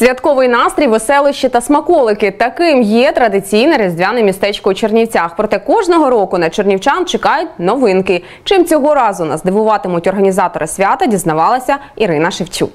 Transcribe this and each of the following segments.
Святковий настрій, веселище та смаколики. Таким є традиційне різдвяне містечко у Чернівцях. Проте кожного року на чернівчан чекають новинки. Чим цього разу нас дивуватимуть організатори свята, дізнавалася Ірина Шевчук.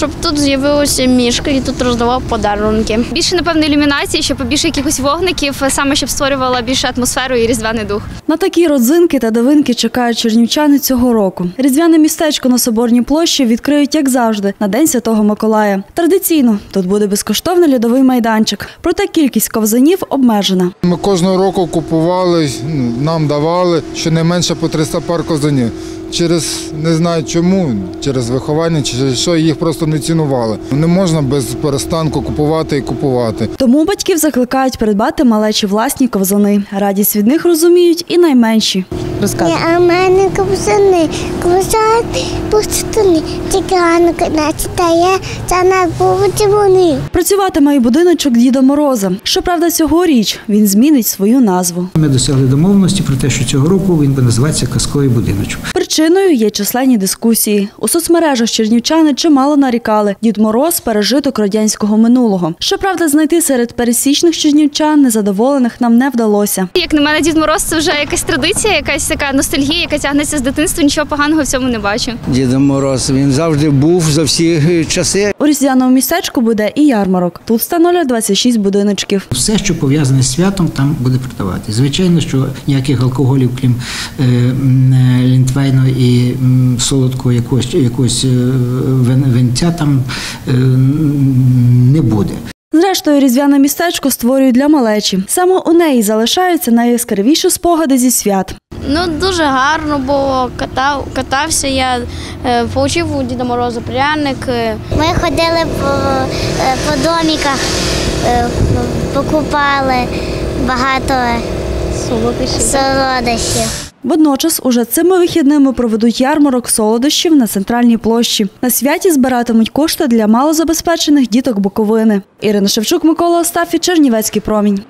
Щоб тут з'явилося мішка і тут роздавав подарунки. Більше, напевно, ілюмінації, щоб побільше якихось вогників, саме щоб створювала більше атмосферу і різдвяний дух. На такі родзинки та давинки чекають чернівчани цього року. Різдвяне містечко на Соборній площі відкриють, як завжди, на День Святого Миколая. Традиційно тут буде безкоштовний льодовий майданчик. Проте кількість ковзанів обмежена. Ми кожного року купували, ну, нам давали щонайменше по 300 пар козанів. Через не знаю чому, через виховання, чи що їх просто не цінували. Не можна без перестанку купувати і купувати. Тому батьків закликають придбати малечі власні ковзани. Радість від них розуміють і найменші. Ні, а в мене ковзани, ковзани, пустуни, тільки ранок не читає, це не будуть вони. Працюватиме і будиночок Діда Мороза. Щоправда, цьогоріч він змінить свою назву. Ми досягли домовленості про те, що цього року він буде називатися казковий будиночок. Причиною є численні дискусії. У соцмережах чернівчани чимало нарікали. Дід Мороз пережиток радянського минулого. Щоправда, знайти серед пересічних чернівчан незадоволених нам не вдалося. Як на мене, Дід Мороз це вже якась традиція, якась така ностальгія, яка тягнеться з дитинства. Нічого поганого в цьому не бачу. Дідом Мороз. Він завжди був за всі часи. У різдвяному містечку буде і ярмарок. Тут встановлять 26 будиночків. Все, що пов'язане з святом, там буде продавати. Звичайно, що ніяких алкоголів, крім е, е, лінтвейну і солодкого якогось, якогось е, винця там е, не буде. Зрештою, різдвяне містечко створюють для малечі. Саме у неї залишаються найяскравіші спогади зі свят. Ну дуже гарно було. Катав, катався я, е, получив у Діда Мороза пряник. е, Ми ходили по, по доміках, е, покупали багато солодощів. Водночас уже цими вихідними проведуть ярмарок солодощів на центральній площі. На святі збиратимуть кошти для малозабезпечених діток Буковини. Ірина Шевчук, Микола Остафі, Чернівецький промінь.